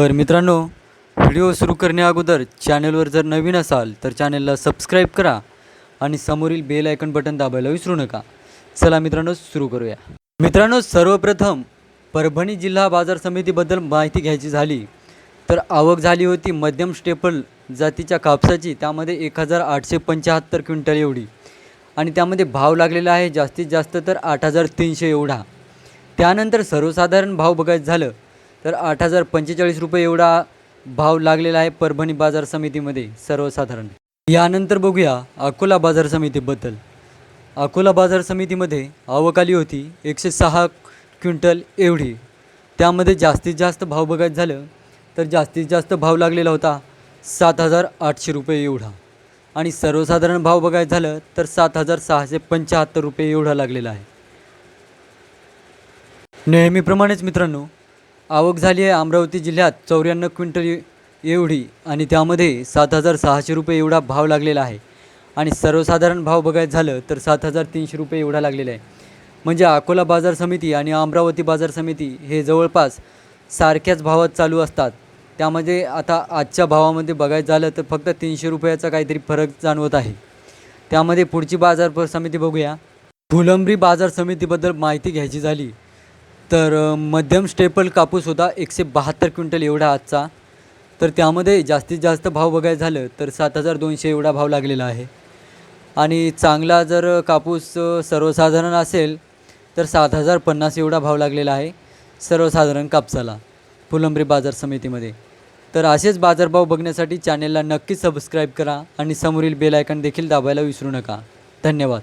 तर मित्रांनो व्हिडिओ सुरू करण्याअगोदर चॅनलवर जर नवीन असाल तर चॅनलला सबस्क्राईब करा आणि समोरील बेल आयकन बटन दाबायला विसरू नका. चला मित्रांनो सुरू करूया. मित्रांनो सर्वप्रथम परभणी जिल्हा बाजार समितीबद्दल माहिती घ्यायची झाली तर आवक झाली होती मध्यम स्टेपल जातीच्या कापसाची. त्यामध्ये एक हजार आठशे पंच्याहत्तर क्विंटल एवढी आणि त्यामध्ये भाव लागलेला आहे जास्तीत जास्त तर आठ हजार तीनशे एवढा. त्यानंतर सर्वसाधारण भाव बघायचं झालं तर आठ हजार पंचेचाळीस रुपये एवढा भाव लागलेला आहे परभणी बाजार समितीमध्ये सर्वसाधारण. यानंतर बघूया अकोला बाजार समितीबद्दल. अकोला बाजार समितीमध्ये आवक आली होती एकशे सहा क्विंटल एवढी. त्यामध्ये जास्तीत जास्त भाव बघायचं झालं तर जास्तीत जास्त भाव लागलेला होता सात हजार आठशे रुपये एवढा. आणि सर्वसाधारण भाव बघायचं झालं तर सात हजार सहाशे पंच्याहत्तर रुपये एवढा लागलेला आहे. नेहमीप्रमाणेच मित्रांनो आवक झाली आहे अमरावती जिल्ह्यात. चौऱ्याण्णव क्विंटल एवढी आणि त्यामध्ये सात हजार सहाशे रुपये एवढा भाव लागलेला आहे. आणि सर्वसाधारण भाव बघायचं झालं तर सात हजार तीनशे रुपये एवढा लागलेला आहे. म्हणजे अकोला बाजार समिती आणि अमरावती बाजार समिती हे जवळपास सारख्याच भावात चालू असतात. त्यामध्ये आता आजच्या भावामध्ये बघायचं झालं तर फक्त तीनशे रुपयाचा काहीतरी फरक जाणवत आहे. त्यामध्ये पुढची बाजार समिती बघूया. फुलंब्री बाजार समितीबद्दल माहिती घ्यायची झाली तर मध्यम स्टेपल कापूस होता एकशे बहात्तर क्विंटल एवढा आजचा. तर त्यामध्ये जास्तीत जास्त भाव बघायचं झालं तर सात हजार दोनशे एवढा भाव लागलेला आहे. आणि चांगला जर कापूस सर्वसाधारण असेल तर सात हजार पन्नास एवढा भाव लागलेला आहे सर्वसाधारण कापसाला फुलंब्री बाजार समितीमध्ये. तर असेच बाजारभाव बघण्यासाठी चॅनेलला नक्की सबस्क्राईब करा आणि समोरील बेल आयकन देखील दाबायला विसरू नका. धन्यवाद.